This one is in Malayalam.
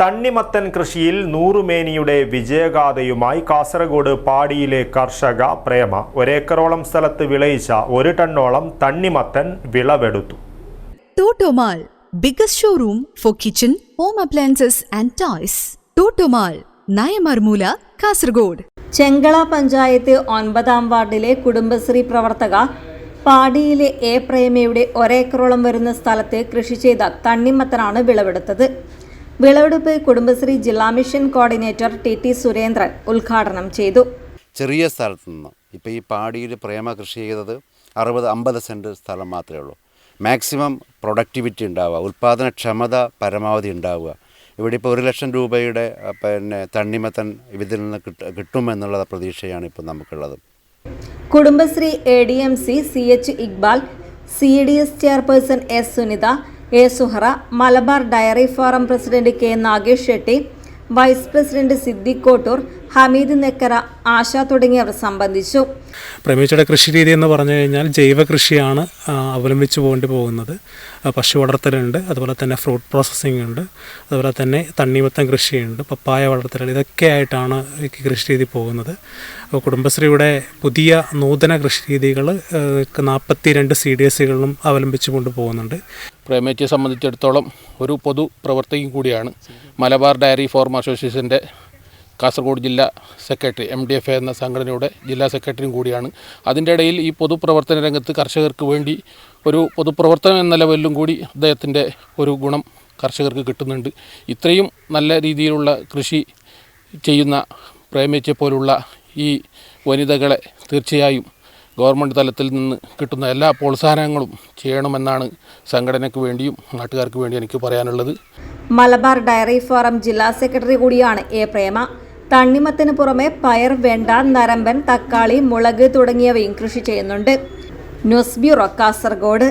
തണ്ണിമത്തൻ കൃഷിയിൽ നൂറുമേനിയുടെ വിജയഗാഥയുമായി കാസർഗോഡ് പാടിയിലെ കർഷക പ്രേമ. ഒരേക്കറോളം സ്ഥലത്ത് വിളയിച്ച ഒരു ടണ്ണോളം തണ്ണിമത്തൻ വിളവെടുത്തു. Totomall biggest showroom for kitchen home appliances and toys. Totomall Nayamarmoola Kasaragod. Chengala panchayat ഒൻപതാം വാർഡിലെ കുടുംബശ്രീ പ്രവർത്തക പാടിയിലെ എ പ്രേമയുടെ ഒരേക്കറോളം വരുന്ന സ്ഥലത്ത് കൃഷി ചെയ്ത തണ്ണിമത്തനാണ് വിളവെടുത്തത്. വിളവെടുപ്പ് കുടുംബശ്രീ ജില്ലാ mission coordinator T T Surendran ഉദ്ഘാടനം ചെയ്തു. ചെറിയ സ്ഥലത്ത് നിന്ന്. ഇപ്പോൾ ഈ പാടിയിൽ പ്രേമ കൃഷി ചെയ്തത് അറുപത് അമ്പത് സെന്റ് സ്ഥലം മാത്രമേ ഉള്ളൂ. മാക്സിമം പ്രൊഡക്ടിവിറ്റി ഉണ്ടാവുക ഉൽപ്പാദനക്ഷമത പരമാവധി ഉണ്ടാവുക. ഇവിടെ ഇപ്പോൾ ഒരു ലക്ഷം രൂപയുടെ പിന്നെ തണ്ണിമത്തൻ ഇതിൽ നിന്ന് കിട്ട കിട്ടുമെന്നുള്ള പ്രതീക്ഷയാണ് ഇപ്പോൾ നമുക്കുള്ളത്. Kudumbashree A D M C C H Iqbal C D S chairperson S Sunitha A Suhara Malabar dairy forum president K Nagesh Shetty vice president Siddique Kottur Hameed Nekkara Asha തുടങ്ങിയവർ സംബന്ധിച്ചു. പ്രമേച്ചയുടെ കൃഷി രീതി എന്ന് പറഞ്ഞു കഴിഞ്ഞാൽ ജൈവ കൃഷിയാണ് അവലംബിച്ചു പോകേണ്ടി പോകുന്നത്. പശു വളർത്തലുണ്ട് അതുപോലെ തന്നെ ഫ്രൂട്ട് പ്രോസസ്സിംഗ് ഉണ്ട് അതുപോലെ തന്നെ തണ്ണിമത്തം കൃഷിയുണ്ട് പപ്പായ വളർത്തൽ ഇതൊക്കെ ആയിട്ടാണ് ഈ കൃഷി രീതി പോകുന്നത്. അപ്പോൾ കുടുംബശ്രീയുടെ പുതിയ നൂതന കൃഷി രീതികൾ നാൽപ്പത്തി രണ്ട് സി ഡി എസുകളിലും അവലംബിച്ചു കൊണ്ട് പോകുന്നുണ്ട്. പ്രേമേറ്റിയെ സംബന്ധിച്ചിടത്തോളം ഒരു പൊതു പ്രവർത്തകയും കൂടിയാണ് മലബാർ ഡയറി ഫോർം അസോസിയേഷന്റെ കാസർഗോഡ് ജില്ലാ secretary M D F A എന്ന സംഘടനയുടെ ജില്ലാ സെക്രട്ടറിയും കൂടിയാണ്. അതിന്റെ ഇടയിൽ ഈ പൊതുപ്രവർത്തന രംഗത്ത് കർഷകർക്ക് വേണ്ടി ഒരു പൊതുപ്രവർത്തനം എന്ന ലെവലിലും കൂടി അദ്ദേഹത്തിന്റെ ഒരു ഗുണം കർഷകർക്ക് കിട്ടുന്നുണ്ട്. ഇത്രയും നല്ല രീതിയിലുള്ള കൃഷി ചെയ്യുന്ന പ്രേമിച്ചെ പോലുള്ള ഈ വനിതകളെ തീർച്ചയായും ഗവൺമെന്റ് തലത്തിൽ നിന്ന് കിട്ടുന്ന എല്ലാ പ്രോത്സാഹനങ്ങളും ചെയ്യണമെന്നാണ് സംഘടനയ്ക്ക് വേണ്ടിയും നാട്ടുകാർക്ക് വേണ്ടിയും എനിക്ക് പറയാനുള്ളത്. മലബാർ ഡയറി ഫോറം ജില്ലാ സെക്രട്ടറി കൂടിയാണ് എ പ്രേമ. തണ്ണിമത്തിന് പുറമെ പയർ വെണ്ട നരമ്പൻ തക്കാളി മുളക് തുടങ്ങിയവയും കൃഷി ചെയ്യുന്നുണ്ട്. News bureau Kasaragod.